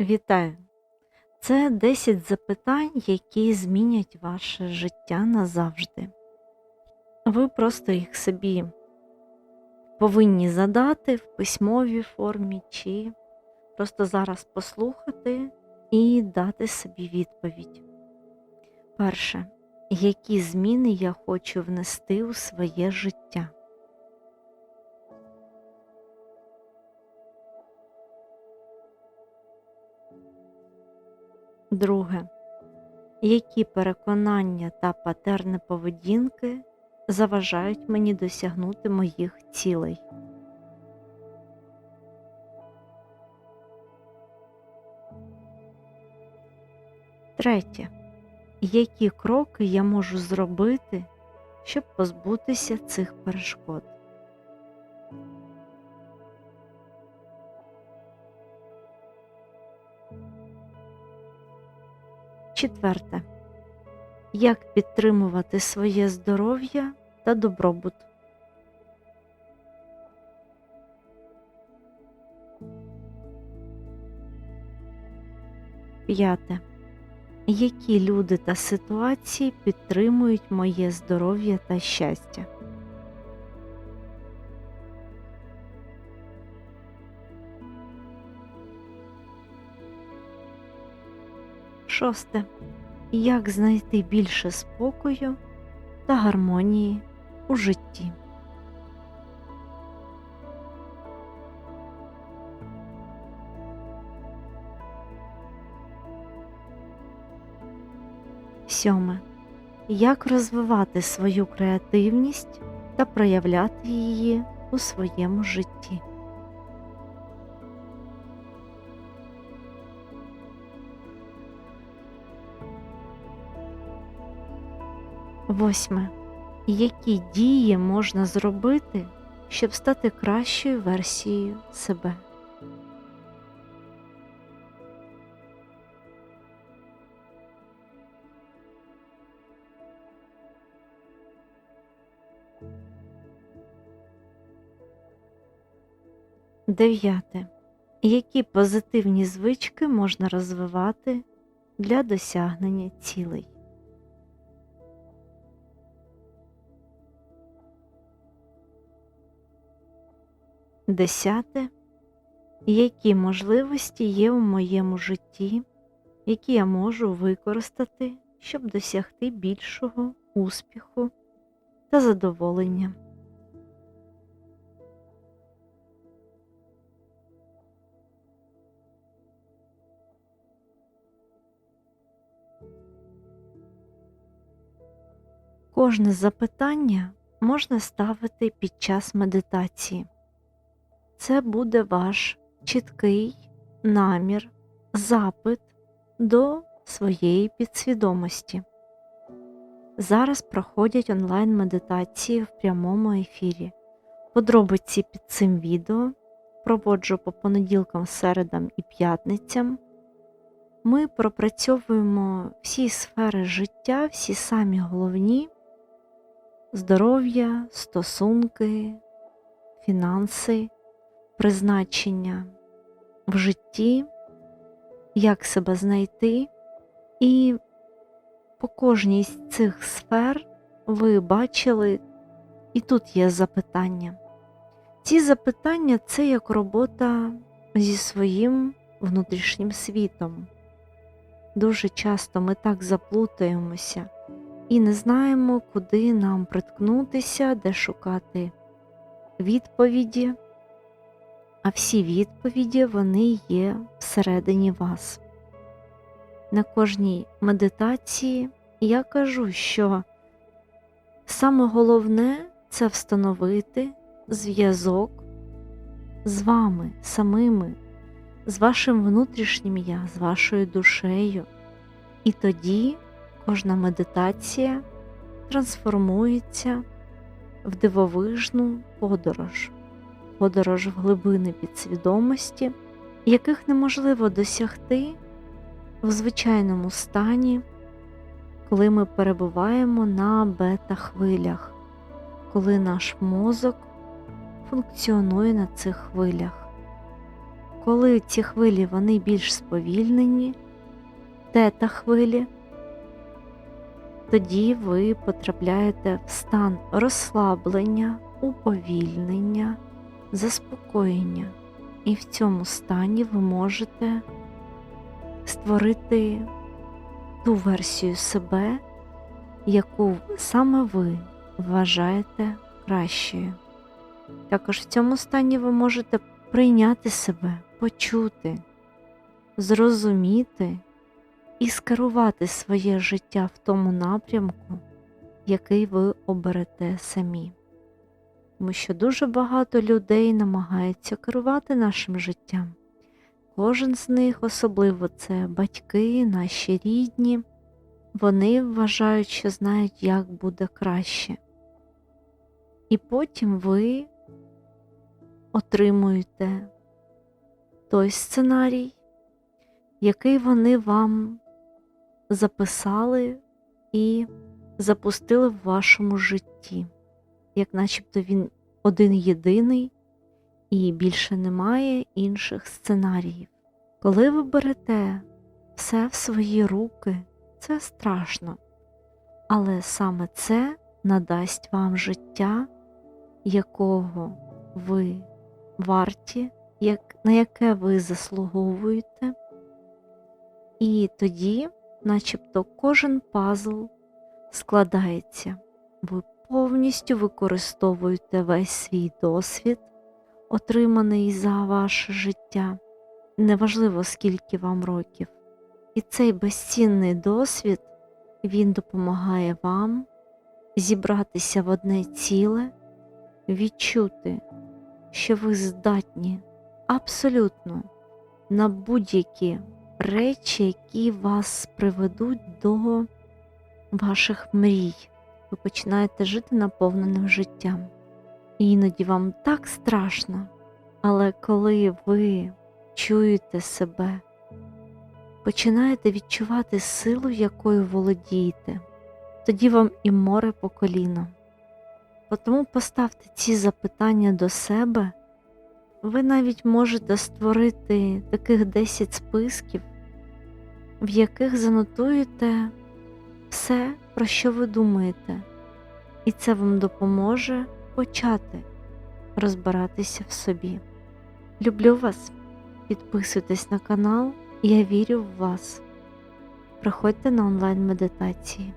Вітаю! Це 10 запитань, які змінять ваше життя назавжди. Ви просто їх собі повинні задати в письмовій формі чи просто зараз послухати і дати собі відповідь. Перше. Які зміни я хочу внести у своє життя? Друге. Які переконання та патерни поведінки заважають мені досягнути моїх цілей? Третє. Які кроки я можу зробити, щоб позбутися цих перешкод? Четверте. Як підтримувати своє здоров'я та добробут? П'яте. Які люди та ситуації підтримують моє здоров'я та щастя? Шосте. Як знайти більше спокою та гармонії у житті? Сьоме. Як розвивати свою креативність та проявляти її у своєму житті? Восьме. Які дії можна зробити, щоб стати кращою версією себе? Дев'яте. Які позитивні звички можна розвивати для досягнення цілей? Десяте. Які можливості є у моєму житті, які я можу використати, щоб досягти більшого успіху та задоволення? Кожне запитання можна ставити під час медитації. Це буде ваш чіткий намір, запит до своєї підсвідомості. Зараз проходять онлайн-медитації в прямому ефірі. Подробиці під цим відео проводжу по понеділкам, середам і п'ятницям. Ми пропрацьовуємо всі сфери життя, всі самі головні здоров'я, стосунки, фінанси, призначення в житті, як себе знайти, і по кожній з цих сфер ви бачили, і тут є запитання. Ці запитання це як робота зі своїм внутрішнім світом. Дуже часто ми так заплутаємося і не знаємо, куди нам приткнутися, де шукати відповіді, а всі відповіді вони є всередині вас. На кожній медитації я кажу, що саме головне це встановити зв'язок з вами самими, з вашим внутрішнім я, з вашою душею. І тоді кожна медитація трансформується в дивовижну подорож, подорож в глибини підсвідомості, яких неможливо досягти в звичайному стані, коли ми перебуваємо на бета-хвилях, коли наш мозок функціонує на цих хвилях, коли ці хвилі вони більш сповільнені, тета хвилі, тоді ви потрапляєте в стан розслаблення, уповільнення, заспокоєння. І в цьому стані ви можете створити ту версію себе, яку саме ви вважаєте кращою. Також в цьому стані ви можете прийняти себе, почути, зрозуміти і скерувати своє життя в тому напрямку, який ви оберете самі. Тому що дуже багато людей намагається керувати нашим життям. Кожен з них, особливо це батьки, наші рідні, вони вважають, що знають, як буде краще. І потім ви отримуєте той сценарій, який вони вам записали і запустили в вашому житті, як начебто він один єдиний і більше немає інших сценаріїв. Коли ви берете все в свої руки, це страшно, але саме це надасть вам життя, якого ви варті, як, на яке ви заслуговуєте, і тоді, начебто, кожен пазл складається, ви повністю використовуєте весь свій досвід, отриманий за ваше життя, неважливо скільки вам років. І цей безцінний досвід він допомагає вам зібратися в одне ціле, відчути, що ви здатні абсолютно на будь-які речі, які вас приведуть до ваших мрій. Ви починаєте жити наповненим життям. І іноді вам так страшно, але коли ви чуєте себе, починаєте відчувати силу, якою володієте, тоді вам і море по коліно. Тому поставте ці запитання до себе, ви навіть можете створити таких 10 списків, в яких занотуєте все, про що ви думаєте, і це вам допоможе почати розбиратися в собі. Люблю вас, підписуйтесь на канал, я вірю в вас. Приходьте на онлайн медитації.